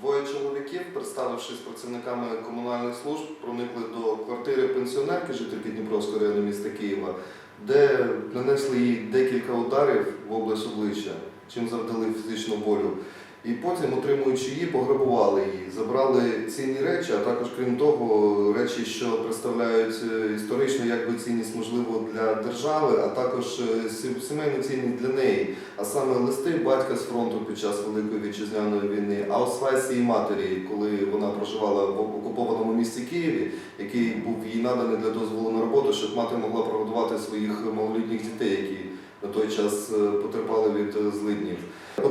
Двоє чоловіків, представившись працівниками комунальних служб, проникли до квартири пенсіонерки, жительки Дніпровського району міста Києва, де нанесли їй декілька ударів в область обличчя, чим завдали фізичну болю. І потім, отримуючи її, пограбували її, забрали цінні речі, а також, крім того, речі, що представляють е, історичну якби цінність, можливо, для держави, а також е, сімейну цінність для неї. А саме листи батька з фронту під час Великої вітчизняної війни, аусвайс її матері, коли вона проживала в окупованому місті Києві, який був їй наданий для дозволу на роботу, щоб мати могла прогодувати своїх малолітніх дітей, які на той час е, потерпали від злиднів.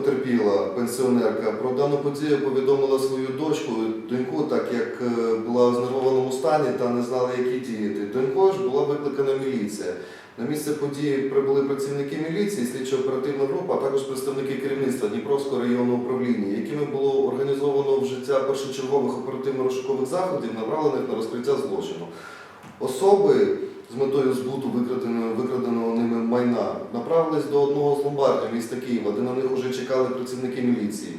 Потерпіла пенсіонерка про дану подію повідомила свою дочку, доньку, так як е, була в знервованому стані та не знала, які діяти. Донькою ж була викликана міліція. На місце події прибули працівники міліції, слідчо-оперативна група, а також представники керівництва Дніпровського районного управління, якими було організовано вжиття першочергових оперативно-розшукових заходів, направлених на розкриття злочину. Особи з метою збуту викраденого, викраденого ними майна направились до одного з ломбардів міста Києва, де на них вже чекали працівники міліції.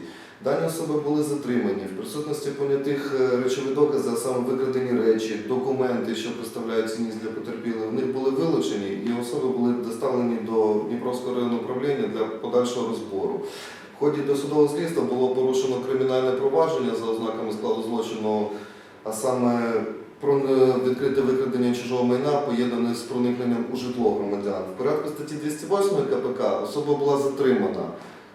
Дані особи були затримані в присутності понятих е, речові докази, а саме викрадені речі, документи, що представляють цінність для потерпілих, в них були вилучені, і особи були доставлені до Дніпровського районного управління для подальшого розбору. В ході досудового слідства було порушено кримінальне провадження за ознаками складу злочину, а саме про е, відкрите викрадення чужого майна поєднане з проникненням у житло громадян. В порядку статті 208 КПК особа була затримана.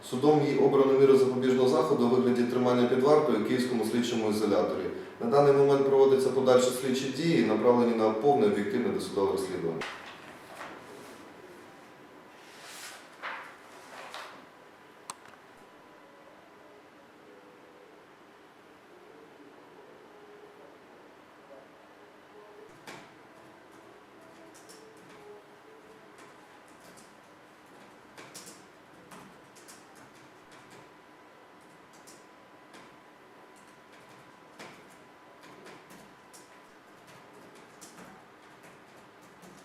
Судом їй обрано міру запобіжного заходу у вигляді тримання під вартою у Київському слідчому ізоляторі. На даний момент проводяться подальші слідчі дії, направлені на повне об'єктивне досудове розслідування.